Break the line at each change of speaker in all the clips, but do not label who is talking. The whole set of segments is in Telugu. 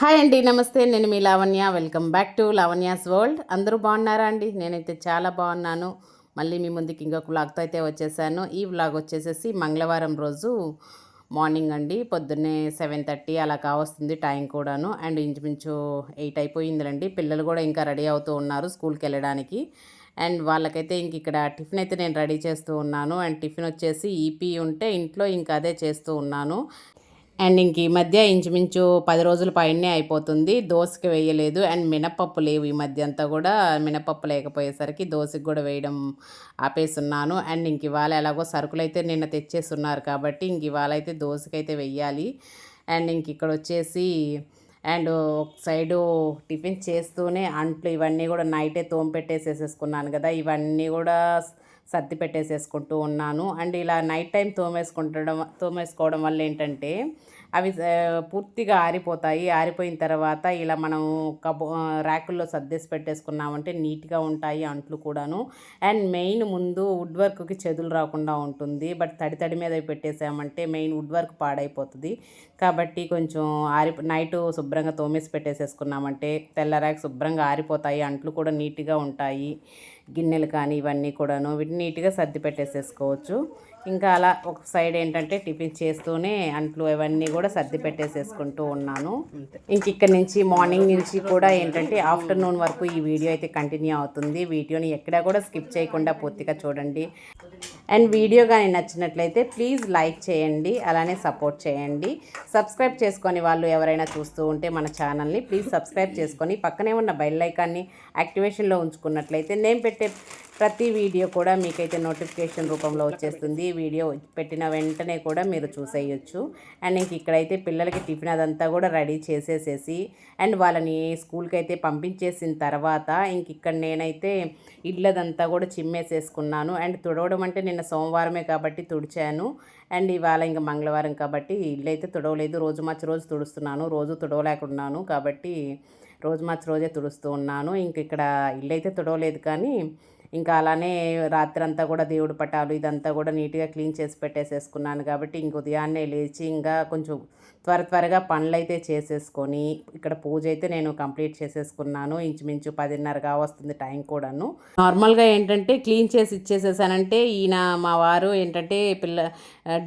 హాయ్ అండి నమస్తే. నేను మీ Lavanya. Welcome back to Lavanya's world అందరూ బాగున్నారా అండి? నేనైతే చాలా బాగున్నాను. మళ్ళీ మీ ముందుకి ఇంకొక వ్లాగ్తో అయితే వచ్చేసాను. ఈ వ్లాగ్ వచ్చేసేసి మంగళవారం రోజు మార్నింగ్ అండి. పొద్దున్నే సెవెన్ థర్టీ అలా కావస్తుంది టైం కూడాను. అండ్ ఇంచుమించు ఎయిట్ అయిపోయిందిలండి. పిల్లలు కూడా ఇంకా రెడీ అవుతూ ఉన్నారు స్కూల్కి వెళ్ళడానికి. అండ్ వాళ్ళకైతే ఇంక ఇక్కడ టిఫిన్ అయితే నేను రెడీ చేస్తూ ఉన్నాను. అండ్ టిఫిన్ వచ్చేసి ఈపీ ఉంటే ఇంట్లో ఇంకా అదే చేస్తూ ఉన్నాను. అండ్ ఇంక ఈ మధ్య ఇంచుమించు పది రోజుల పైనే అయిపోతుంది. దోశకి వేయలేదు అండ్ మినపప్పు లేవు ఈ మధ్య అంతా కూడా. మినపప్పు లేకపోయేసరికి దోశకి కూడా వేయడం ఆపేస్తున్నాను అండ్ ఇంక ఇవాళ ఎలాగో సరుకులు అయితే నిన్న తెచ్చేస్తున్నారు కాబట్టి ఇంక ఇవాళ అయితే దోశకైతే వెయ్యాలి. అండ్ ఇంక ఇక్కడ వచ్చేసి అండ్ ఒక సైడు టిఫిన్ చేస్తూనే అంట్లు ఇవన్నీ కూడా నైటే తోమ పెట్టేసేసుకున్నాను కదా. ఇవన్నీ కూడా సర్ది పెట్టేసేసుకుంటూ ఉన్నాను. అండ్ ఇలా నైట్ టైం తోమేసుకుంటడం తోమేసుకోవడం వల్ల ఏంటంటే అవి పూర్తిగా ఆరిపోతాయి. ఆరిపోయిన తర్వాత ఇలా మనం కబో ర్యాకుల్లో సర్దేసి పెట్టేసుకున్నామంటే నీట్గా ఉంటాయి అంట్లు కూడాను. అండ్ మెయిన్ ముందు వుడ్ వర్క్కి చెదులు రాకుండా ఉంటుంది. బట్ తడి తడి మీద పెట్టేసామంటే మెయిన్ వుడ్ వర్క్ పాడైపోతుంది. కాబట్టి కొంచెం ఆరి నైట్ శుభ్రంగా తోమేసి పెట్టేసేసుకున్నామంటే తెల్లరాకి శుభ్రంగా ఆరిపోతాయి. అంట్లు కూడా నీట్గా ఉంటాయి. గిన్నెలు కానీ ఇవన్నీ కూడాను వీటిని నీట్గా సర్ది పెట్టేసేసుకోవచ్చు. ఇంకా అలా ఒక సైడ్ ఏంటంటే టిఫిన్ చేస్తూనే అంట్లు ఇవన్నీ కూడా సర్ది పెట్టేసేసుకుంటూ ఉన్నాను. ఇంక ఇక్కడ నుంచి మార్నింగ్ నుంచి కూడా ఏంటంటే ఆఫ్టర్నూన్ వరకు ఈ వీడియో అయితే కంటిన్యూ అవుతుంది. వీడియోని ఎక్కడా కూడా స్కిప్ చేయకుండా పూర్తిగా చూడండి. అండ్ వీడియో కానీ నచ్చినట్లయితే ప్లీజ్ లైక్ చేయండి అలానే సపోర్ట్ చేయండి. సబ్స్క్రైబ్ చేసుకొని వాళ్ళు ఎవరైనా చూస్తూ ఉంటే మన ఛానల్ని ప్లీజ్ సబ్స్క్రైబ్ చేసుకొని పక్కనే ఉన్న బెల్ ఐకాన్ని యాక్టివేషన్లో ఉంచుకున్నట్లయితే నేను పెట్టే ప్రతి వీడియో కూడా మీకైతే నోటిఫికేషన్ రూపంలో వచ్చేస్తుంది. వీడియో పెట్టిన వెంటనే కూడా మీరు చూసేయచ్చు. అండ్ ఇంక ఇక్కడైతే పిల్లలకి టిఫిన్ అదంతా కూడా రెడీ చేసేసేసి అండ్ వాళ్ళని స్కూల్కి అయితే పంపించేసిన తర్వాత ఇంక ఇక్కడ నేనైతే ఇళ్ళదంతా కూడా చిమ్మేసేసుకున్నాను. అండ్ తుడవడం అంటే నేను నిన్న సోమవారమే కాబట్టి తుడిచాను. అండ్ ఇవాళ ఇంకా మంగళవారం కాబట్టి ఇల్లు అయితే తుడవలేదు. రోజు మార్చి రోజు తుడుస్తున్నాను. రోజు తుడవలేకున్నాను కాబట్టి రోజు మార్చి రోజే తుడుస్తూ ఉన్నాను. ఇంక ఇక్కడ ఇల్లు అయితే తుడవలేదు కానీ ఇంకా అలానే రాత్రంతా కూడా దేవుడి పటాలు ఇదంతా కూడా నీట్గా క్లీన్ చేసి పెట్టేసేసుకున్నాను కాబట్టి ఇంక ఉదయాన్నే లేచి ఇంకా కొంచెం త్వర త్వరగా పనులు అయితే చేసేసుకొని ఇక్కడ పూజ అయితే నేను కంప్లీట్ చేసేసుకున్నాను. ఇంచుమించు పదిన్నరగా వస్తుంది టైం కూడాను. నార్మల్గా ఏంటంటే క్లీన్ చేసి ఇచ్చేసేసానంటే ఈయన మా వారు ఏంటంటే పిల్ల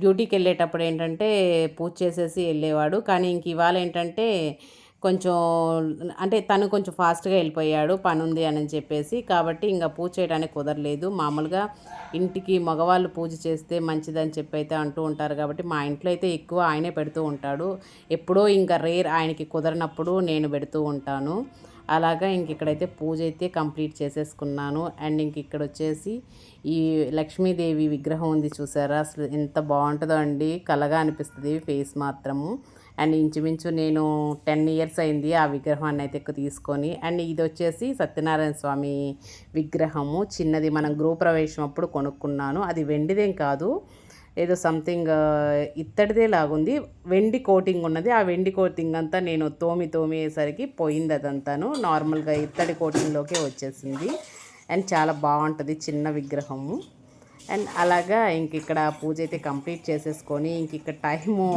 డ్యూటీకి వెళ్ళేటప్పుడు ఏంటంటే పూజ చేసేసి వెళ్ళేవాడు. కానీ ఇంక ఇవాళ ఏంటంటే కొంచెం అంటే తను కొంచెం ఫాస్ట్గా వెళ్ళిపోయాడు పని ఉంది అని చెప్పేసి. కాబట్టి ఇంకా పూజ చేయడానికి కుదరలేదు. మామూలుగా ఇంటికి మగవాళ్ళు పూజ చేస్తే మంచిదని చెప్పి అయితే అంటూ ఉంటారు. కాబట్టి మా ఇంట్లో అయితే ఎక్కువ ఆయనే పెడుతూ ఉంటాడు. ఎప్పుడో ఇంకా రేర్ ఆయనకి కుదరనప్పుడు నేను పెడుతూ ఉంటాను. అలాగా ఇంక ఇక్కడైతే పూజ అయితే కంప్లీట్ చేసేసుకున్నాను. అండ్ ఇంక ఇక్కడ వచ్చేసి ఈ లక్ష్మీదేవి విగ్రహం ఉంది చూసారా? అసలు ఎంత బాగుంటుందో అండి. కలగా అనిపిస్తుంది ఫేస్ మాత్రము. అండ్ ఇంచుమించు నేను టెన్ ఇయర్స్ అయింది ఆ విగ్రహాన్ని అయితే తీసుకొని. అండ్ ఇది వచ్చేసి సత్యనారాయణ స్వామి విగ్రహము. చిన్నది మనం గృహప్రవేశం అప్పుడు కొనుక్కున్నాను. అది వెండిదేం కాదు. ఏదో సంథింగ్ ఇత్తడిదే లాగుంది. వెండి కోటింగ్ ఉన్నది. ఆ వెండి కోటింగ్ అంతా నేను తోమి తోమేసరికి పోయింది అదంతాను. నార్మల్గా ఇత్తడి కోటింగ్లోకే వచ్చేసింది. అండ్ చాలా బాగుంటుంది చిన్న విగ్రహము. అండ్ అలాగా ఇంక ఇక్కడ పూజ అయితే కంప్లీట్ చేసేసుకొని ఇంక ఇక్కడ టైము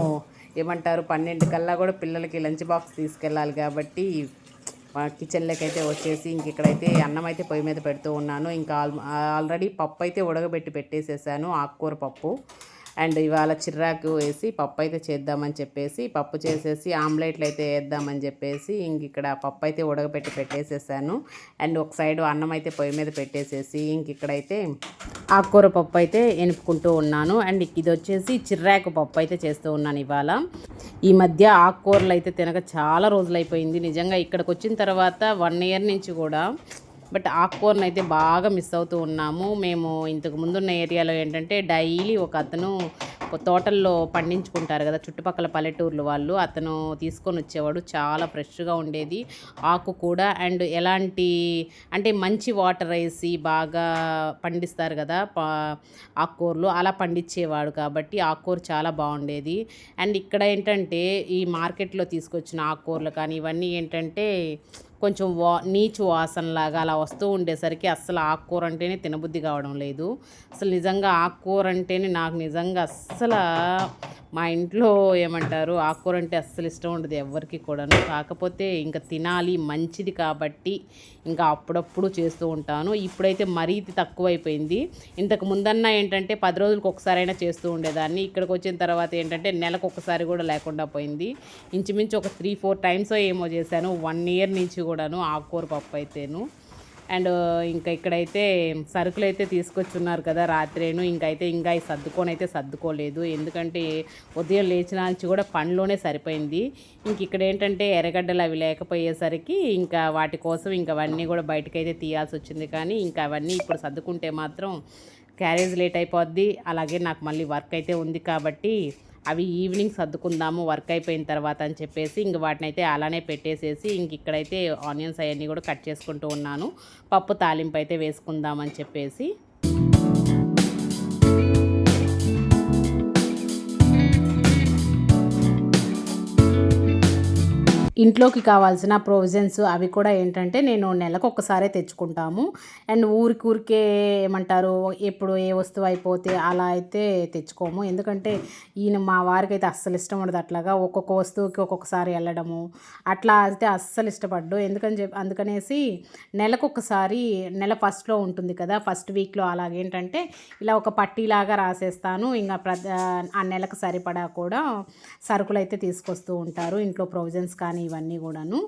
ఏమంటారు? పన్నెండు కల్లా కూడా పిల్లలకి లంచ్ బాక్స్ తీసుకెళ్ళాలి కాబట్టి కిచెన్లోకి అయితే వచ్చేసి ఇంక ఇక్కడైతే అన్నం అయితే పొయ్యి మీద పెడుతూ ఉన్నాను. ఇంకా ఆల్రెడీ పప్పు అయితే ఉడకబెట్టి పెట్టేసేసాను ఆకుకూర పప్పు. అండ్ ఇవాళ చిర్రాకు వేసి పప్పు అయితే చేద్దామని చెప్పేసి పప్పు చేసేసి ఆమ్లెట్లు అయితే వేద్దామని చెప్పేసి ఇంక ఇక్కడ పప్పు అయితే ఉడకబెట్టి పెట్టేసేసాను. అండ్ ఒక సైడ్ అన్నం అయితే పొయ్యి మీద పెట్టేసేసి ఇంక ఇక్కడైతే ఆకుకూర పప్పు అయితే ఎనుపుకుంటూ ఉన్నాను. అండ్ ఇది వచ్చేసి చిర్రాకు పప్పు అయితే చేస్తూ ఉన్నాను ఇవాళ. ఈ మధ్య ఆకుకూరలు అయితే తినక చాలా రోజులైపోయింది. నిజంగా ఇక్కడికి వచ్చిన తర్వాత వన్ ఇయర్ నుంచి కూడా బట్ ఆకుకూరను అయితే బాగా మిస్ అవుతూ ఉన్నాము. మేము ఇంతకు ముందున్న ఏరియాలో ఏంటంటే డైలీ ఒక అతను తోటల్లో పండించుకుంటారు కదా చుట్టుపక్కల పల్లెటూర్లు వాళ్ళు. అతను తీసుకొని వచ్చేవాడు చాలా ఫ్రెష్గా ఉండేది ఆకు కూడా. అండ్ ఎలాంటి అంటే మంచి వాటర్ వేసి బాగా పండిస్తారు కదా ఆకుకూరలు అలా పండించేవాడు కాబట్టి ఆకుకూర చాలా బాగుండేది. అండ్ ఇక్కడ ఏంటంటే ఈ మార్కెట్లో తీసుకొచ్చిన ఆకుకూరలు కానీ ఇవన్నీ ఏంటంటే కొంచెం వా నీచు వాసనలాగా అలా వస్తూ ఉండేసరికి అస్సలు ఆకుకూర అంటేనే తినబుద్ధి కావడం లేదు. అసలు నిజంగా ఆకుకూర అంటేనే నాకు నిజంగా అస్సలు మా ఇంట్లో ఏమంటారు ఆకుకూర అంటే అస్సలు ఇష్టం ఉండదు ఎవరికి కూడాను. కాకపోతే ఇంకా తినాలి మంచిది కాబట్టి ఇంకా అప్పుడప్పుడు చేస్తూ ఉంటాను. ఇప్పుడైతే మరీ తక్కువైపోయింది. ఇంతకు ముందన్నా ఏంటంటే పది రోజులకు ఒకసారైనా చేస్తూ ఉండేదాన్ని. ఇక్కడికి వచ్చిన తర్వాత ఏంటంటే నెలకు ఒకసారి కూడా లేకుండా పోయింది. ఇంచుమించు ఒక త్రీ ఫోర్ టైమ్స్ ఏమో చేశాను. వన్ ఇయర్ నుంచి కూడా కూడాను ఆకుకూర పప్పు అయితేను. అండ్ ఇంకా ఇక్కడైతే సరుకులు అయితే తీసుకొచ్చున్నారు కదా రాత్రేను. ఇంకైతే ఇంకా ఈ సర్దుకొని అయితే సర్దుకోలేదు. ఎందుకంటే ఉదయం లేచిన నుంచి కూడా పనిలోనే సరిపోయింది. ఇంక ఇక్కడ ఏంటంటే ఎర్రగడ్డలు అవి లేకపోయేసరికి ఇంకా వాటి కోసం ఇంకా అవన్నీ కూడా బయటకైతే తీయాల్సి వచ్చింది. కానీ ఇంకా అవన్నీ ఇప్పుడు సర్దుకుంటే మాత్రం క్యారేజ్ లేట్ అయిపోద్ది. అలాగే నాకు మళ్ళీ వర్క్ అయితే ఉంది కాబట్టి అవి ఈవినింగ్ సర్దుకుందాము వర్క్ అయిపోయిన తర్వాత అని చెప్పేసి ఇంక వాటిని అయితే అలానే పెట్టేసేసి ఇంక ఇక్కడైతే ఆనియన్స్ అవన్నీ కూడా కట్ చేసుకుంటూ ఉన్నాను. పప్పు తాలింపు అయితే వేసుకుందామని చెప్పేసి ఇంట్లోకి కావాల్సిన ప్రొవిజన్స్ అవి కూడా ఏంటంటే నేను నెలకు ఒక్కసారే తెచ్చుకుంటాము. అండ్ ఊరికి ఊరికే ఏమంటారు ఎప్పుడు ఏ వస్తువు అయిపోతే అలా అయితే తెచ్చుకోము. ఎందుకంటే ఈయన మా వారికి అయితే అస్సలు ఇష్టం ఉండదు అట్లాగా. ఒక్కొక్క వస్తువుకి ఒక్కొక్కసారి వెళ్ళడము అట్లా అయితే అస్సలు ఇష్టపడ్డు. ఎందుకని చెప్పి అందుకనేసి నెలకు ఒకసారి నెల ఫస్ట్లో ఉంటుంది కదా ఫస్ట్ వీక్లో అలాగేంటంటే ఇలా ఒక పట్టీలాగా రాసేస్తాను. ఇంకా ప్ర ఆ నెలకు సరిపడా కూడా సరుకులు అయితే తీసుకొస్తూ ఉంటారు. ఇంట్లో ప్రొవిజన్స్ కానీ ఇవన్నీ కూడాను.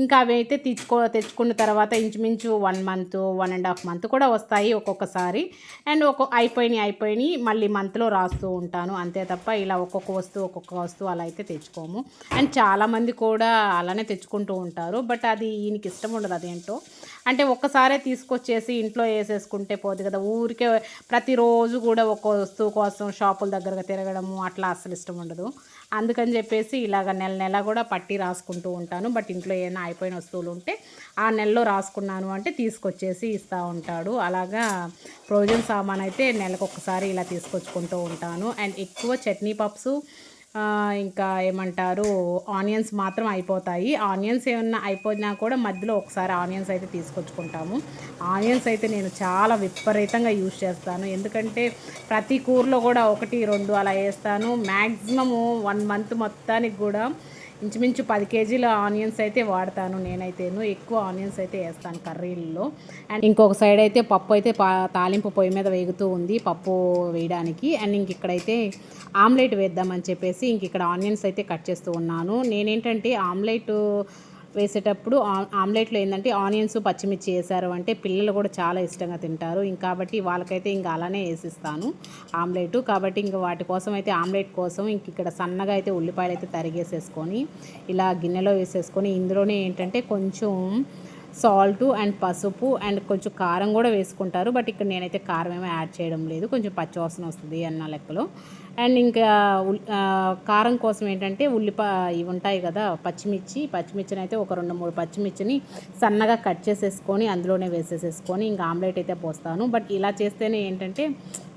ఇంకా అవి అయితే తెచ్చుకో తెచ్చుకున్న తర్వాత ఇంచుమించు one month one and half month కూడా వస్తాయి ఒక్కొక్కసారి. అండ్ ఒక్కొక్క అయిపోయినాయి అయిపోయినాయి మళ్ళీ మంత్లో రాస్తూ ఉంటాను. అంతే తప్ప ఇలా ఒక్కొక్క వస్తువు ఒక్కొక్క వస్తువు అలా అయితే తెచ్చుకోము. అండ్ చాలామంది కూడా అలానే తెచ్చుకుంటూ ఉంటారు. బట్ అది ఈయనకి ఇష్టం ఉండదు అదేంటో. అంటే ఒక్కసారే తీసుకొచ్చేసి ఇంట్లో వేసేసుకుంటే పోదు కదా. ఊరికే ప్రతిరోజు కూడా ఒక్క వస్తువు కోసం షాపుల దగ్గరగా తిరగడము అట్లా అస్సలు ఇష్టం ఉండదు. అందుకని చెప్పేసి ఇలాగ నెల నెల కూడా పట్టి రాసుకుంటూ ఉంటాను. బట్ ఇంట్లో ఏమైనా అయిపోయిన వస్తువులు ఉంటే ఆ నెలలో రాసుకున్నాను అంటే తీసుకొచ్చేసి ఇస్తూ ఉంటాడు. అలాగా ప్రొవిజన్ సామాన్ అయితే నెలకు ఒకసారి ఇలా తీసుకొచ్చుకుంటూ ఉంటాను. అండ్ ఎక్కువ చట్నీ పప్స్ ఇంకా ఏమంటారు ఆనియన్స్ మాత్రం అయిపోతాయి. ఆనియన్స్ ఏమన్నా అయిపోయినా కూడా మధ్యలో ఒకసారి ఆనియన్స్ అయితే తీసుకొచ్చుకుంటాము. ఆనియన్స్ అయితే నేను చాలా విపరీతంగా యూజ్ చేస్తాను. ఎందుకంటే ప్రతి కూరలో కూడా ఒకటి రెండు అలా వేస్తాను. మ్యాక్సిమము వన్ మంత్ మొత్తానికి కూడా ఇంచుమించు పది కేజీల ఆనియన్స్ అయితే వాడతాను నేనైతేను. ఎక్కువ ఆనియన్స్ అయితే వేస్తాను కర్రీల్లో. అండ్ ఇంకొక సైడ్ అయితే పప్పు అయితే పా తాలింపు పొయ్యి మీద వేగుతూ ఉంది పప్పు వేయడానికి. అండ్ ఇంక ఇక్కడైతే ఆమ్లెట్ వేద్దామని చెప్పేసి ఇంక ఇక్కడ ఆనియన్స్ అయితే కట్ చేస్తూ ఉన్నాను. నేనేంటంటే ఆమ్లెట్ వేసేటప్పుడు ఆమ్లెట్లో ఏంటంటే ఆనియన్స్ పచ్చిమిర్చి వేసారు అంటే పిల్లలు కూడా చాలా ఇష్టంగా తింటారు. ఇంకా కాబట్టి వాళ్ళకైతే ఇంకా అలానే వేసిస్తాను ఆమ్లెట్. కాబట్టి ఇంకా వాటి కోసం అయితే ఆమ్లెట్ కోసం ఇంక ఇక్కడ సన్నగా అయితే ఉల్లిపాయలు అయితే తరిగేసేసుకొని ఇలా గిన్నెలో వేసేసుకొని ఇందులోనే ఏంటంటే కొంచెం సాల్ట్ అండ్ పసుపు అండ్ కొంచెం కారం కూడా వేసుకుంటారు. బట్ ఇక్కడ నేనైతే కారం ఏమీ యాడ్ చేయడం లేదు. కొంచెం పచ్చివాసన వస్తుంది అన్న లెక్కలో. అండ్ ఇంకా కారం కోసం ఏంటంటే ఉల్లిపాయ ఇవి ఉంటాయి కదా పచ్చిమిర్చి. పచ్చిమిర్చిని అయితే ఒక రెండు మూడు పచ్చిమిర్చిని సన్నగా కట్ చేసేసుకొని అందులోనే వేసేసేసుకొని ఇంకా ఆమ్లెట్ అయితే పోస్తాను. బట్ ఇలా చేస్తేనే ఏంటంటే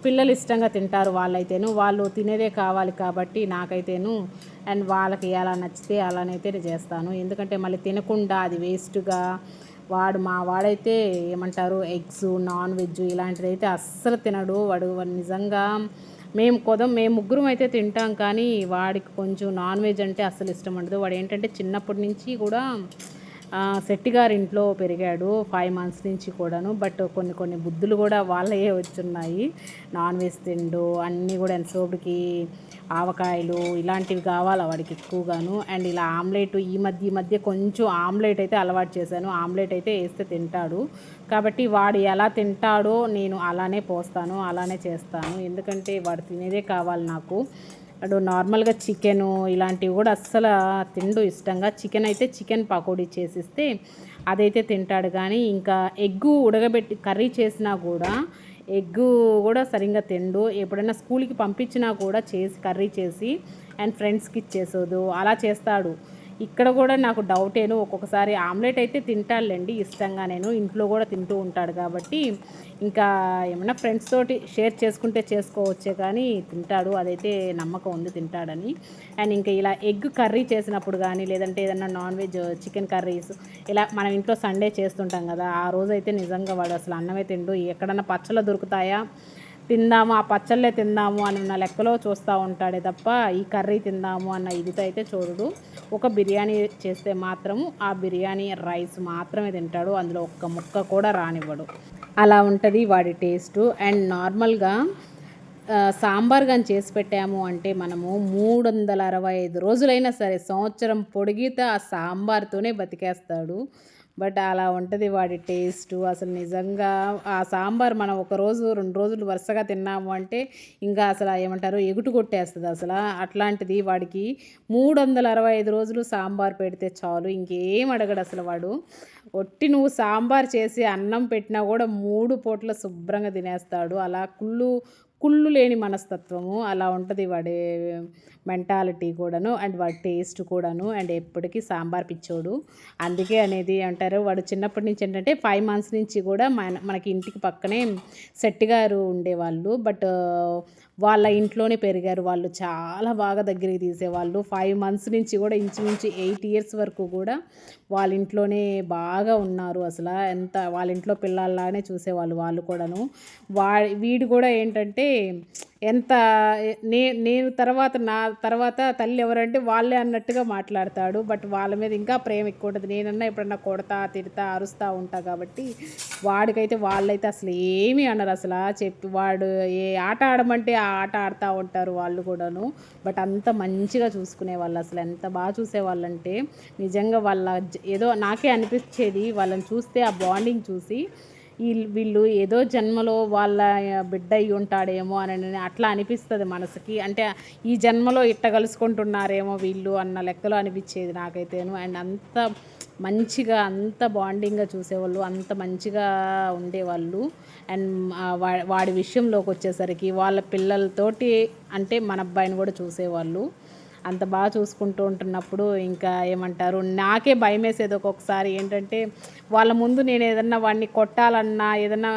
పిల్లలు ఇష్టంగా తింటారు వాళ్ళైతేను. వాళ్ళు తినేదే కావాలి కాబట్టి నాకైతేను. అండ్ వాళ్ళకి ఎలా నచ్చితే అలానైతే చేస్తాను. ఎందుకంటే మళ్ళీ తినకుండా అది వేస్ట్గా వాడు మా వాడైతే ఏమంటారు ఎగ్స్ నాన్ వెజ్ ఇలాంటిది అయితే అస్సలు తినడు. వాడు నిజంగా మేము కొదం మేము ముగ్గురం అయితే తింటాం కానీ వాడికి కొంచెం నాన్ వెజ్ అంటే అస్సలు ఇష్టం ఉండదు. వాడు ఏంటంటే చిన్నప్పటి నుంచి కూడా శెట్టి గారి ఇంట్లో పెరిగాడు ఫైవ్ మంత్స్ నుంచి కూడాను. బట్ కొన్ని కొన్ని బుద్ధులు కూడా వాళ్ళయే వచ్చున్నాయి. నాన్ వెజ్ తిండు అన్నీ కూడా ఎంతసేపటికి ఆవకాయలు ఇలాంటివి కావాలి వాడికి ఎక్కువగాను. అండ్ ఇలా ఆమ్లెట్ ఈ మధ్య ఈ మధ్య కొంచెం ఆమ్లెట్ అయితే అలవాటు చేశాను. ఆమ్లెట్ అయితే వేస్తే తింటాడు. కాబట్టి వాడు ఎలా తింటాడో నేను అలానే పోస్తాను అలానే చేస్తాను. ఎందుకంటే వాడు తినేదే కావాలి నాకు. అడు నార్మల్గా చికెను ఇలాంటివి కూడా అస్సలు తిండు ఇష్టంగా. చికెన్ అయితే చికెన్ పకోడీ చేసిస్తే అదైతే తింటాడు. కానీ ఇంకా ఎగ్గు ఉడకబెట్టి కర్రీ చేసినా కూడా ఎగ్గు కూడా సరిగ్గా తిండు. ఎప్పుడైనా స్కూల్కి పంపించినా కూడా చేసి కర్రీ చేసి అండ్ ఫ్రెండ్స్కి ఇచ్చేసోదు. అలా చేస్తాడు. ఇక్కడ కూడా నాకు డౌటేను ఒక్కొక్కసారి ఆమ్లెట్ అయితే తింటాడులేండి ఇష్టంగా నేను. ఇంట్లో కూడా తింటూ ఉంటాడు కాబట్టి ఇంకా ఏమైనా ఫ్రెండ్స్ తోటి షేర్ చేసుకుంటే చేసుకోవచ్చే కానీ తింటాడు. అదైతే నమ్మకం ఉంది తింటాడని. అండ్ ఇంకా ఇలా ఎగ్ కర్రీ చేసినప్పుడు కానీ లేదంటే ఏదన్నా నాన్ వెజ్ చికెన్ కర్రీస్ ఇలా మనం ఇంట్లో సండే చేస్తుంటాం కదా ఆ రోజైతే నిజంగా వాడు అసలు అన్నమే తిండు. ఎక్కడన్నా పచ్చళ్ళు దొరుకుతాయా? తిందాము ఆ పచ్చళ్ళే తిందాము అన్న లెక్కలో చూస్తూ ఉంటాడే తప్ప ఈ కర్రీ తిందాము అన్న ఇదితో అయితే చూడడు. ఒక బిర్యానీ చేస్తే మాత్రము ఆ బిర్యానీ రైస్ మాత్రమే తింటాడు. అందులో ఒక్క ముక్క కూడా రానివ్వడు. అలా ఉంటుంది వాడి టేస్ట్. అండ్ నార్మల్గా సాంబార్ కానీ చేసి పెట్టాము అంటే మనము మూడు వందల అరవై ఐదు రోజులైనా సరే సంవత్సరం పొడిగితే ఆ సాంబార్తోనే బతికేస్తాడు. బట్ అలా ఉంటుంది వాడి టేస్ట్. అసలు నిజంగా ఆ సాంబార్ మనం ఒక రోజు రెండు రోజులు వరుసగా తిన్నాము అంటే ఇంకా అసలు ఏమంటారు ఎగుటు కొట్టేస్తుంది అసలు. అట్లాంటిది వాడికి మూడు వందల అరవై ఐదు రోజులు సాంబార్ పెడితే చాలు. ఇంకేం అడగడు అసలు వాడు. ఒట్టి నువ్వు సాంబార్ చేసి అన్నం పెట్టినా కూడా మూడు పూట్ల శుభ్రంగా తినేస్తాడు. అలా కుళ్ళు కుళ్ళు లేని మనస్తత్వము. అలా ఉంటుంది వాడి మెంటాలిటీ కూడాను అండ్ వాడి టేస్ట్ కూడాను అండ్ ఎప్పటికీ సాంబార్ పిచ్చోడు. అందుకే అనేది అంటారు. వాడు చిన్నప్పటి నుంచి ఏంటంటే ఫైవ్ మంత్స్ నుంచి కూడా మన మనకి ఇంటికి పక్కనే సెట్ గారు ఉండేవాళ్ళు. బట్ వాళ్ళ ఇంట్లోనే పెరిగారు. వాళ్ళు చాలా బాగా దగ్గరికి తీసేవాళ్ళు. ఫైవ్ మంత్స్ నుంచి కూడా ఇంచుమించు ఎయిట్ ఇయర్స్ వరకు కూడా వాళ్ళ ఇంట్లోనే బాగా ఉన్నారు. అసలు ఎంత వాళ్ళ ఇంట్లో పిల్లల్లాగానే చూసేవాళ్ళు వాళ్ళు కూడాను. వా వీడు కూడా ఏంటంటే ఎంత నే నేను తర్వాత నా తర్వాత తల్లి ఎవరంటే వాళ్ళే అన్నట్టుగా మాట్లాడతాడు. బట్ వాళ్ళ మీద ఇంకా ప్రేమ ఎక్కువ ఉంటుంది. నేనన్నా ఎప్పుడన్నా కొడతా తిడతా అరుస్తూ ఉంటా కాబట్టి వాడికైతే వాళ్ళైతే అసలు ఏమీ అన్నారు అసలు చెప్పి వాడు ఏ ఆట ఆడమంటే ఆట ఆడుతూ ఉంటారు వాళ్ళు కూడాను. బట్ అంత మంచిగా చూసుకునే వాళ్ళు అసలు. ఎంత బాగా చూసేవాళ్ళు అంటే నిజంగా వాళ్ళ ఏదో నాకే అనిపించేది వాళ్ళని చూస్తే ఆ బాండింగ్ చూసి వీళ్ళు వీళ్ళు ఏదో జన్మలో వాళ్ళ బిడ్డ అయి ఉంటాడేమో అని అట్లా అనిపిస్తుంది మనసుకి. అంటే ఈ జన్మలో ఇట్ట కలుసుకుంటున్నారేమో వీళ్ళు అన్న లెక్కలో అనిపించేది నాకైతేను. అండ్ అంత మంచిగా అంత బాండింగ్గా చూసేవాళ్ళు అంత మంచిగా ఉండేవాళ్ళు. అండ్ వా- వాడి విషయంలోకి వచ్చేసరికి వాళ్ళ పిల్లలతోటి అంటే మన అబ్బాయిని కూడా చూసేవాళ్ళు. అంత బాగా చూసుకుంటూ ఉంటున్నప్పుడు ఇంకా ఏమంటారు నాకే భయం వేసేది ఒక్కొక్కసారి ఏంటంటే వాళ్ళ ముందు నేను ఏదన్నా వాడిని కొట్టాలన్నా ఏదన్నా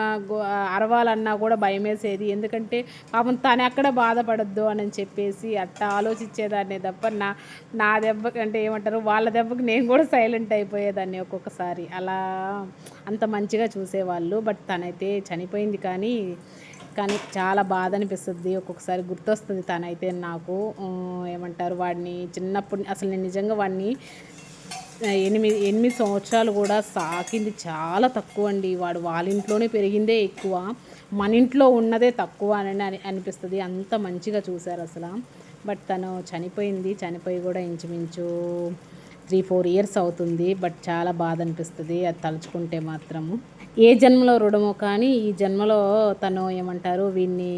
అరవాలన్నా కూడా భయం వేసేది ఎందుకంటే పాపం తను ఎక్కడ బాధపడద్దు అని చెప్పేసి అట్టా ఆలోచించేదాన్ని తప్ప నా నా దెబ్బకి అంటే ఏమంటారు వాళ్ళ దెబ్బకి నేను కూడా సైలెంట్ అయిపోయేదాన్ని ఒక్కొక్కసారి. అలా అంత మంచిగా చూసేవాళ్ళు. బట్ తనైతే చనిపోయింది కానీ కానీ చాలా బాధ అనిపిస్తుంది. ఒక్కొక్కసారి గుర్తొస్తుంది తనైతే నాకు. ఏమంటారు వాడిని చిన్నప్పుడు అసలు నేను నిజంగా వాడిని ఎనిమిది ఎనిమిది సంవత్సరాలు కూడా సాకింది చాలా తక్కువ అండి. వాడు వాళ్ళ ఇంట్లోనే పెరిగిందే ఎక్కువ. మన ఇంట్లో ఉన్నదే తక్కువ అని అని అనిపిస్తుంది. అంత మంచిగా చూశారు అసలు. బట్ తను చనిపోయింది. చనిపోయి కూడా ఇంచుమించు త్రీ ఫోర్ ఇయర్స్ అవుతుంది. బట్ చాలా బాధ అనిపిస్తుంది. అది తలుచుకుంటే మాత్రము. ఏ జన్మలో రుణమో కానీ ఈ జన్మలో తను ఏమంటారు వీడిని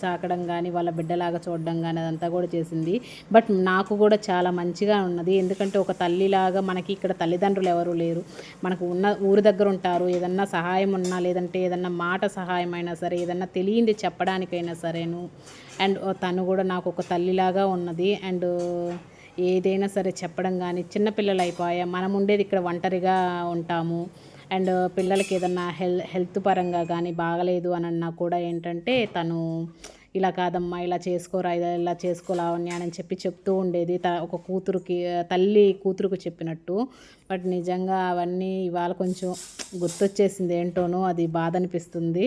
చాకడం కానీ వాళ్ళ బిడ్డలాగా చూడడం కానీ అదంతా కూడా చేసింది. బట్ నాకు కూడా చాలా మంచిగా ఉన్నది. ఎందుకంటే ఒక తల్లిలాగా మనకి ఇక్కడ తల్లిదండ్రులు ఎవరు లేరు. మనకు ఉన్న ఊరి దగ్గర ఉంటారు. ఏదన్నా సహాయం ఉన్నా లేదంటే ఏదన్నా మాట సహాయం అయినా సరే ఏదన్నా తెలియంది చెప్పడానికైనా సరేను. అండ్ తను కూడా నాకు ఒక తల్లిలాగా ఉన్నది. అండ్ ఏదైనా సరే చెప్పడం కానీ చిన్నపిల్లలు అయిపోయా మనం ఉండేది ఇక్కడ ఒంటరిగా ఉంటాము. అండ్ పిల్లలకి ఏదన్నా హెల్ హెల్త్ పరంగా కానీ బాగలేదు అని అన్నా కూడా ఏంటంటే తను ఇలా కాదమ్మా ఇలా చేసుకోరా ఇలా ఇలా చేసుకో లావణ్య అని చెప్పి చెప్తూ ఉండేది. త ఒక కూతురుకి తల్లి కూతురుకు చెప్పినట్టు. బట్ నిజంగా అవన్నీ ఇవాళ కొంచెం గుర్తొచ్చేసింది ఏంటోనో అది బాధ అనిపిస్తుంది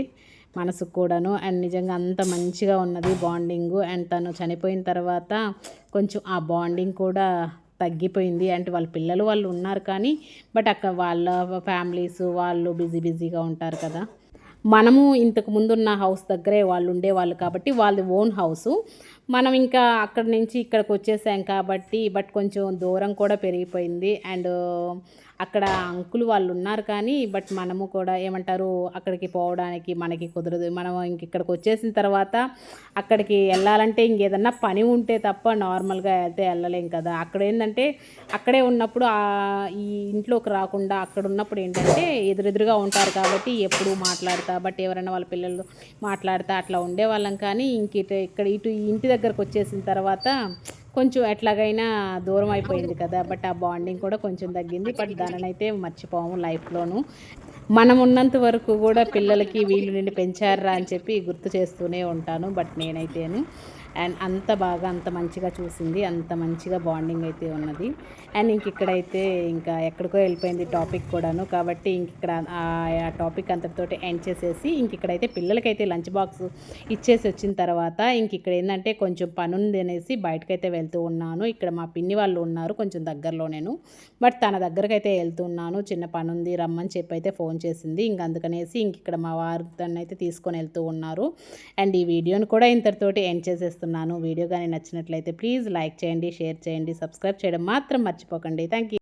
మనసుకు కూడాను. అండ్ నిజంగా అంత మంచిగా ఉన్నది బాండింగ్. అండ్ తను చనిపోయిన తర్వాత కొంచెం ఆ బాండింగ్ కూడా తగ్గిపోయింది. అంటే వాళ్ళ పిల్లలు వాళ్ళు ఉన్నారు కానీ బట్ అక్కడ వాళ్ళ ఫ్యామిలీస్ వాళ్ళు బిజీ బిజీగా ఉంటారు కదా. మనము ఇంతకు ముందున్న హౌస్ దగ్గరే వాళ్ళు ఉండేవాళ్ళు కాబట్టి వాళ్ళది ఓన్ హౌసు. మనం ఇంకా అక్కడి నుంచి ఇక్కడికి వచ్చేసాం కాబట్టి బట్ కొంచెం దూరం కూడా పెరిగిపోయింది. అండ్ అక్కడ అంకులు వాళ్ళు ఉన్నారు కానీ బట్ మనము కూడా ఏమంటారు అక్కడికి పోవడానికి మనకి కుదరదు. మనం ఇంక ఇక్కడికి వచ్చేసిన తర్వాత అక్కడికి వెళ్ళాలంటే ఇంకేదన్నా పని ఉంటే తప్ప నార్మల్గా అయితే వెళ్ళలేం కదా. అక్కడ ఏంటంటే అక్కడే ఉన్నప్పుడు ఈ ఇంట్లోకి రాకుండా అక్కడ ఉన్నప్పుడు ఏంటంటే ఎదురెదురుగా ఉంటారు కాబట్టి ఎప్పుడు మాట్లాడతా. బట్ ఎవరైనా వాళ్ళ పిల్లలు మాట్లాడతా అట్లా ఉండేవాళ్ళం కానీ ఇంక ఇటు ఇక్కడ ఇటు ఇంటి దగ్గర దగ్గరకు వచ్చేసిన తర్వాత కొంచెం ఎట్లాగైనా దూరం అయిపోయింది కదా బట్ ఆ బాండింగ్ కూడా కొంచెం తగ్గింది. బట్ దానినైతే మర్చిపోము లైఫ్లోను. మనం ఉన్నంత వరకు కూడా పిల్లలకి వీళ్ళు నిన్ను పెంచారా అని చెప్పి గుర్తు చేస్తూనే ఉంటాను బట్ నేనైతేను. అండ్ అంత బాగా అంత మంచిగా చూసింది. అంత మంచిగా బాండింగ్ అయితే ఉన్నది. అండ్ ఇంక ఇక్కడైతే ఇంకా ఎక్కడికో వెళ్ళిపోయింది టాపిక్ కూడాను. కాబట్టి ఇంక ఇక్కడ ఆ టాపిక్ అంతటితోటి ఎండ్ చేసేసి ఇంక ఇక్కడైతే పిల్లలకైతే లంచ్ బాక్స్ ఇచ్చేసి వచ్చిన తర్వాత ఇంక ఇక్కడ ఏంటంటే కొంచెం పని ఉంది అనేసి బయటకైతే వెళ్తూ ఉన్నాను. ఇక్కడ మా పిన్ని వాళ్ళు ఉన్నారు కొంచెం దగ్గరలో నేను. బట్ తన దగ్గరకు అయితే వెళ్తున్నాను చిన్న పని ఉంది రమ్మని చెప్పి అయితే ఫోన్ చేసింది. ఇంక అందుకనేసి ఇంక ఇక్కడ మా వారు దాన్ని అయితే తీసుకొని వెళ్తూ ఉన్నారు. అండ్ ఈ వీడియోని కూడా ఇంతటితోటి ఎండ్ చేస్తున్నాను. వీడియో కానీ నచ్చినట్లయితే ప్లీజ్ లైక్ చేయండి షేర్ చేయండి సబ్స్క్రైబ్ చేయడం మాత్రం మర్చిపోకండి. Thank you